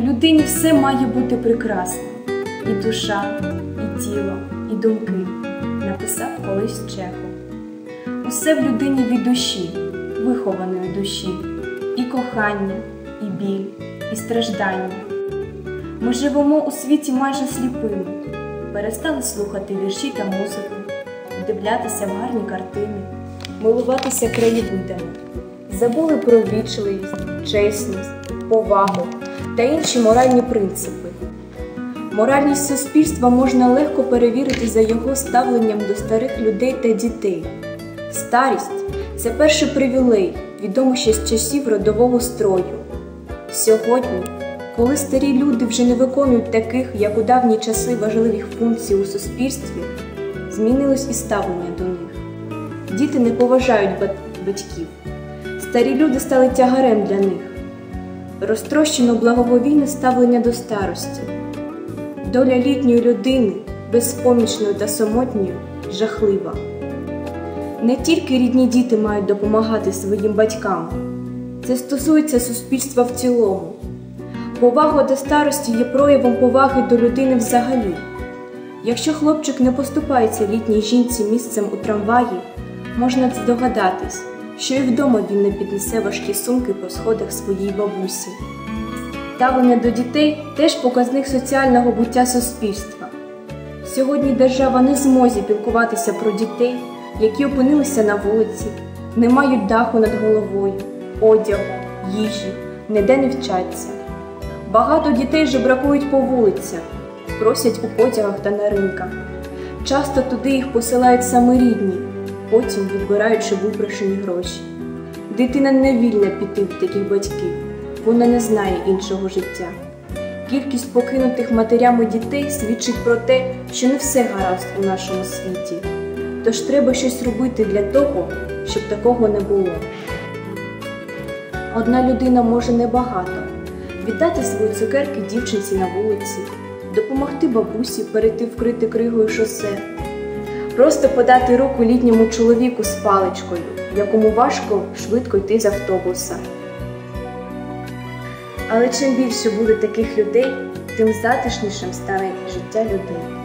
людині все має бути прекрасне. І душа, і тіло, і думки, написав колись Чехов. Усе в людині від душі, вихованої душі, і кохання, і біль, і страждання. Ми живемо у світі майже сліпими, перестали слухати вірші та музику, вдивлятися в гарні картини, милуватися краєвидами, забули про вічливість, чесність, повагу та інші моральні принципи. Моральність суспільства можна легко перевірити за його ставленням до старих людей та дітей. Старість це перший привілей, відомий ще з часів родового строю. Сьогодні, коли старі люди вже не виконують таких, як у давні часи важливих функцій у суспільстві, змінилось і ставлення до них. Діти не поважають батьків, старі люди стали тягарем для них. Розтрощено благовійне ставлення до старості. Доля літньої людини, безпомічної та самотньої, жахлива. Не тільки рідні діти мають допомагати своїм батькам, це стосується суспільства в цілому. Повага до старості є проявом поваги до людини взагалі. Якщо хлопчик не поступається літній жінці місцем у трамваї, можна здогадатись, що і вдома він не піднесе важкі сумки по сходах своїй бабусі. Ставлення до дітей теж показник соціального буття суспільства. Сьогодні держава не зможе пілкуватися про дітей, які опинилися на вулиці, не мають даху над головою, одягу, їжі, ніде не вчаться. Багато дітей жебракують по вулицях, просять у потягах та на ринках. Часто туди їх посилають саме рідні, потім відбираючи випрошені гроші. Дитина не вільна піти в таких батьків, вона не знає іншого життя. Кількість покинутих матерями дітей свідчить про те, що не все гаразд у нашому світі. Тож треба щось робити для того, щоб такого не було. Одна людина може небагато віддати свої цукерки дівчинці на вулиці, допомогти бабусі перейти вкрити кригою шосе, просто подати руку літньому чоловіку з паличкою, якому важко швидко йти з автобуса. Але чим більше буде таких людей, тим затишнішим стане життя людей.